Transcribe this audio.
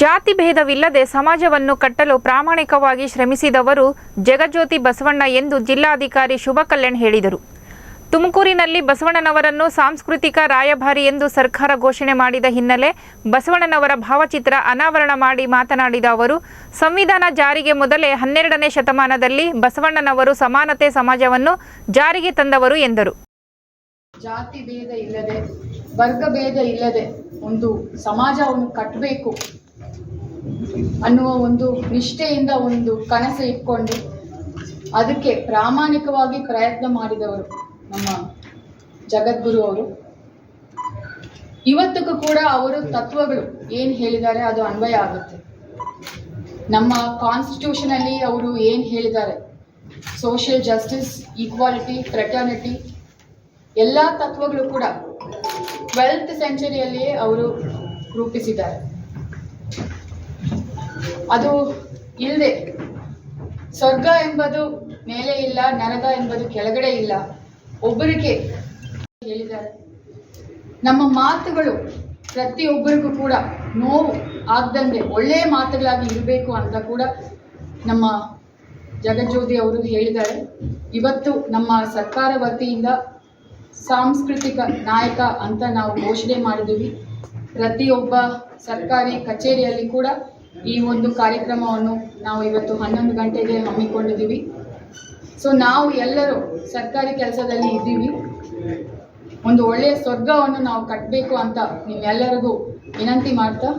ಜಾತಿ ಭೇದವಿಲ್ಲದೆ ಸಮಾಜವನ್ನು ಕಟ್ಟಲು ಪ್ರಾಮಾಣಿಕವಾಗಿ ಶ್ರಮಿಸಿದವರು ಜಗಜ್ಯೋತಿ ಬಸವಣ್ಣ ಎಂದು ಜಿಲ್ಲಾಧಿಕಾರಿ ಶುಭ ಕಲ್ಯಾಣ್ ಹೇಳಿದರು. ತುಮಕೂರಿನಲ್ಲಿ ಬಸವಣ್ಣನವರನ್ನು ಸಾಂಸ್ಕೃತಿಕ ರಾಯಭಾರಿ ಎಂದು ಸರ್ಕಾರ ಘೋಷಣೆ ಮಾಡಿದ ಹಿನ್ನೆಲೆ ಬಸವಣ್ಣನವರ ಭಾವಚಿತ್ರ ಅನಾವರಣ ಮಾಡಿ ಮಾತನಾಡಿದ ಅವರು, ಸಂವಿಧಾನ ಜಾರಿಗೆ ಮೊದಲೇ ಹನ್ನೆರಡನೇ ಶತಮಾನದಲ್ಲಿ ಬಸವಣ್ಣನವರು ಸಮಾನತೆ ಸಮಾಜವನ್ನು ಜಾರಿಗೆ ತಂದವರು ಎಂದರು. ಜಾತಿ ಭೇದ ಇಲ್ಲದೆ, ವರ್ಗ ಭೇದ ಇಲ್ಲದೆ ಒಂದು ಸಮಾಜವನ್ನು ಕಟ್ಟಬೇಕು ಅನ್ನುವ ಒಂದು ನಿಷ್ಠೆಯಿಂದ ಒಂದು ಕನಸು ಇಟ್ಕೊಂಡು ಅದಕ್ಕೆ ಪ್ರಾಮಾಣಿಕವಾಗಿ ಪ್ರಯತ್ನ ಮಾಡಿದವರು ನಮ್ಮ ಜಗದ್ಗುರು ಅವರು. ಇವತ್ತಿಗೂ ಕೂಡ ಅವರು ತತ್ವಗಳು ಏನು ಹೇಳಿದ್ದಾರೆ ಅದು ಅನ್ವಯ ಆಗುತ್ತೆ. ನಮ್ಮ ಕಾನ್ಸ್ಟಿಟ್ಯೂಷನ್ ಅಲ್ಲಿ ಅವರು ಏನು ಹೇಳಿದ್ದಾರೆ? ಸೋಷಿಯಲ್ ಜಸ್ಟಿಸ್ ಈಕ್ವಾಲಿಟಿ ಫ್ರೆಟರ್ನಿಟಿ ಎಲ್ಲ ತತ್ವಗಳು ಕೂಡ ಟ್ವೆಲ್ತ್ ಸೆಂಚುರಿಯಲ್ಲಿಯೇ ಅವರು ರೂಪಿಸಿದ್ದಾರೆ. ಅದು ಇಲ್ಲದೆ ಸ್ವರ್ಗ ಎಂಬುದು ಮೇಲೆ ಇಲ್ಲ ನರಕ ಎಂಬುದು ಕೆಳಗಡೆ ಇಲ್ಲ. ಒಬ್ಬರಿಗೆ ಹೇಳಿದ್ದಾರೆ. ನಮ್ಮ ಮಾತುಗಳು ಪ್ರತಿಯೊಬ್ಬರಿಗೂ ಕೂಡ ನೋವು ಆಗ್ದಂಗೆ ಒಳ್ಳೆಯ ಮಾತುಗಳಾಗಿ ಇರಬೇಕು ಅಂತ ಕೂಡ ನಮ್ಮ ಜಗಜ್ಯೋತಿ ಅವರು ಹೇಳಿದ್ದಾರೆ. ಇವತ್ತು ನಮ್ಮ ಸರ್ಕಾರ ವತಿಯಿಂದ ಸಾಂಸ್ಕೃತಿಕ ನಾಯಕ ಅಂತ ನಾವು ಘೋಷಣೆ ಮಾಡಿದ್ದೀವಿ. ಪ್ರತಿಯೊಬ್ಬ ಸರ್ಕಾರಿ ಕಚೇರಿಯಲ್ಲಿ ಕೂಡ ಈ ಒಂದು ಕಾರ್ಯಕ್ರಮವನ್ನು ನಾವು ಇವತ್ತು ಹನ್ನೊಂದು ಗಂಟೆಗೆ ಹಮ್ಮಿಕೊಂಡಿದ್ದೀವಿ. ಸೊ ನಾವು ಎಲ್ಲರೂ ಸರ್ಕಾರಿ ಕೆಲಸದಲ್ಲಿ ಇದ್ದೀವಿ. ಒಂದು ಒಳ್ಳೆಯ ಸ್ವರ್ಗವನ್ನು ನಾವು ಕಟ್ಟಬೇಕು ಅಂತ ನಿಮ್ಮೆಲ್ಲರಿಗೂ ವಿನಂತಿ ಮಾಡ್ತಾ